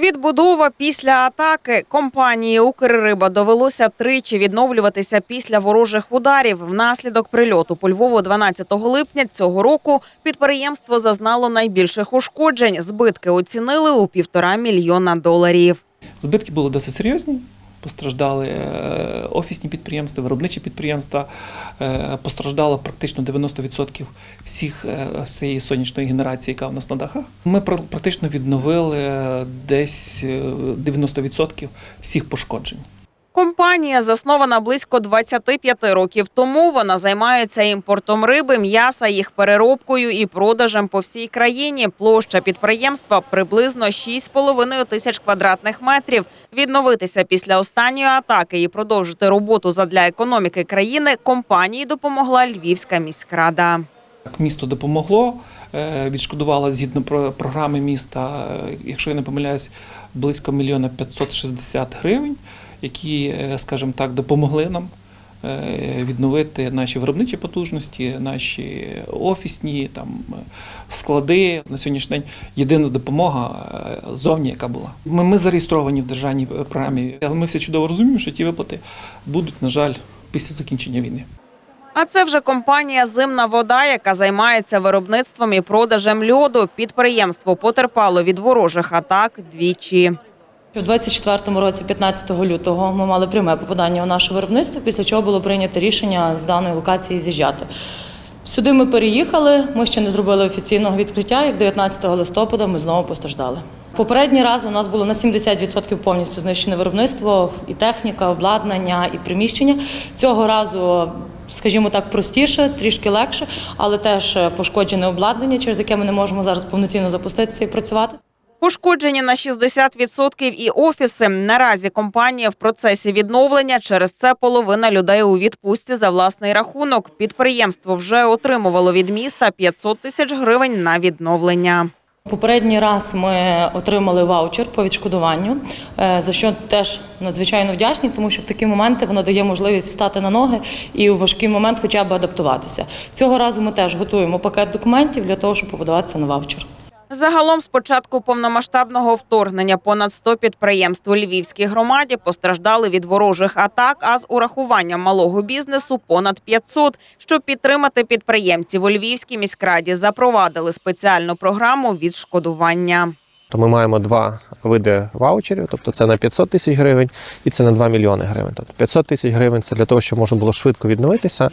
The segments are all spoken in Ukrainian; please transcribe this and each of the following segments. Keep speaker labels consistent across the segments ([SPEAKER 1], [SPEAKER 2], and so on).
[SPEAKER 1] Відбудова після атаки компанії Укрриба довелося тричі відновлюватися після ворожих ударів. Внаслідок прильоту по Львову 12 липня цього року підприємство зазнало найбільших ушкоджень. Збитки оцінили у півтора мільйона доларів.
[SPEAKER 2] Збитки були досить серйозні. Постраждали е, офісні підприємства, виробничі підприємства. Е, Постраждало практично 90% всіх е, всієї сонячної генерації, яка у нас на дахах. Ми пр- практично відновили десь е, 90% всіх пошкоджень.
[SPEAKER 1] Компанія заснована близько 25 років тому. Вона займається імпортом риби, м'яса, їх переробкою і продажем по всій країні. Площа підприємства приблизно 6,5 тисяч квадратних метрів. Відновитися після останньої атаки і продовжити роботу задля економіки країни компанії допомогла Львівська міськрада.
[SPEAKER 2] Місто допомогло, е, відшкодувало згідно про- програми міста, е, якщо я не помиляюсь, близько мільйона 560 гривень, які, е, скажімо так, допомогли нам е, відновити наші виробничі потужності, наші офісні там е, склади. На сьогоднішній день єдина допомога зовні, яка була. Ми, ми зареєстровані в державній програмі, але ми всі чудово розуміємо, що ті виплати будуть, на жаль, після закінчення війни.
[SPEAKER 1] А це вже компанія Зимна вода, яка займається виробництвом і продажем льоду. Підприємство потерпало від ворожих атак двічі.
[SPEAKER 3] У 24-му році, 15 лютого, ми мали пряме попадання у наше виробництво, після чого було прийнято рішення з даної локації з'їжджати. Сюди ми переїхали, ми ще не зробили офіційного відкриття, як 19 листопада ми знову постраждали. Попередній раз у нас було на 70% повністю знищене виробництво, і техніка, обладнання, і приміщення. Цього разу, скажімо так, простіше, трішки легше, але теж пошкоджене обладнання, через яке ми не можемо зараз повноцінно запуститися і працювати.
[SPEAKER 1] Пошкоджені на 60% і офіси. Наразі компанія в процесі відновлення. Через це половина людей у відпустці за власний рахунок. Підприємство вже отримувало від міста 500 тисяч гривень на відновлення.
[SPEAKER 3] Попередній раз ми отримали ваучер по відшкодуванню, е, за що теж надзвичайно вдячні, тому що в такі моменти воно дає можливість встати на ноги і у важкий момент хоча б адаптуватися. Цього разу ми теж готуємо пакет документів для того, щоб подаватися на ваучер.
[SPEAKER 1] Загалом, з початку повномасштабного вторгнення, понад 100 підприємств у Львівській громаді постраждали від ворожих атак. А з урахуванням малого бізнесу понад 500. Щоб підтримати підприємців у Львівській міськраді, запровадили спеціальну програму відшкодування.
[SPEAKER 4] То ми маємо два види ваучерів, тобто це на 500 тисяч гривень і це на 2 мільйони гривень. Тобто 500 тисяч гривень це для того, щоб можна було швидко відновитися,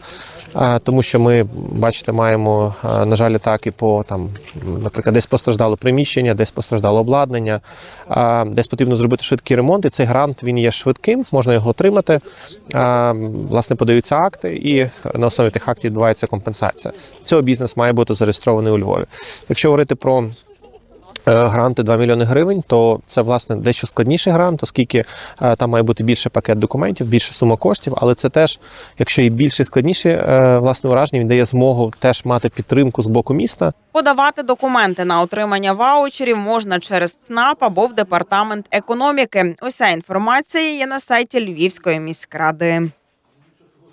[SPEAKER 4] тому що ми, бачите, маємо, на жаль, атаки по там, наприклад, десь постраждало приміщення, десь постраждало обладнання, десь потрібно зробити швидкий ремонт. І цей грант він є швидким, можна його отримати. Власне, подаються акти, і на основі тих актів відбувається компенсація. Цього бізнес має бути зареєстрований у Львові. Якщо говорити про гранти 2 мільйони гривень, то це власне дещо складніший грант, оскільки е, там має бути більше пакет документів, більше сума коштів. Але це теж, якщо і більше складніше, е, власне ураження, він дає змогу теж мати підтримку з боку міста.
[SPEAKER 1] Подавати документи на отримання ваучерів можна через ЦНАП або в департамент економіки. Уся інформація є на сайті Львівської міськради.